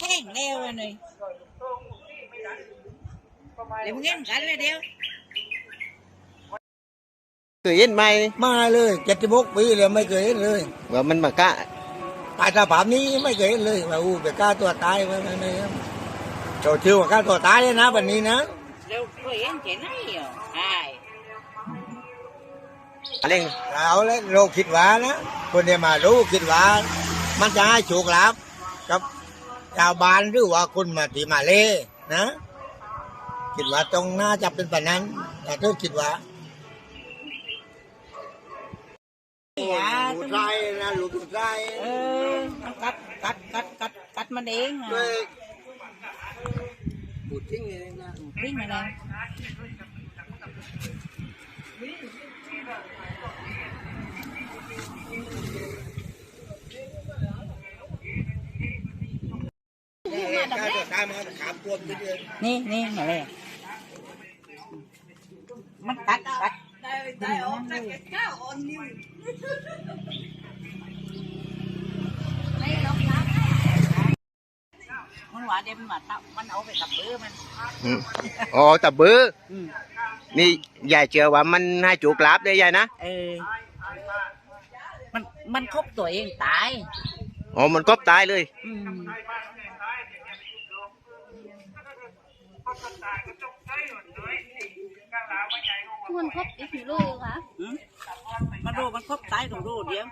แข่งเร็วเลยเดี๋ยวมึงเล่นกันเลยเดียวเคยเห็นไหมมาเลยเจ็ดสิบหกปีเลยไม่เคยเห็นเลยว่ามันมากะตายสภาพนี้ไม่เคยเห็นเลยว่าอู้ไปฆ่าตัวตายไว้ไม่ไม่ครับโจทย์ชื่อว่าฆ่าตัวตายเลยนะวันนี้นะ เร็วเคยเห็นเจ๋งไหนเหรอใช่อะไรเอาเลยโลกคิดว่านะคนเดียมารู้คิดว่า มันจะให้โชคลาภกับชาวบ้านหรือว่าคนมาที่มาเลนะ คิดว่าตรงน่าจะเป็นแบบนั้น แต่เธอคิดว่าอย่าลูต้กองชายนะลูกชายเออมันกัดกัด กัดกัดกัดมันเองอ่ะ ด้วยพูดจริงเลยนะ วิ่งมาเลย ฆ่าตัวตายมาขามตัวมันเดือน นี่นี่อะไรอ่ะมันกัดกัด มันหวานเดี๋ยวมันมาตับมันเอาไปตับเบอร์มันอืมอ๋อตะบืออืมนี่ยายเชื่อว่ามันให้จูกลาบได้ยายนะเออ มันมันคบตัวเองตาย อ๋อมันก็ตายเลย อืมมันครบอีกกี่ลูกคะอืมมันรู้มันคบตายตรงรู้เดียว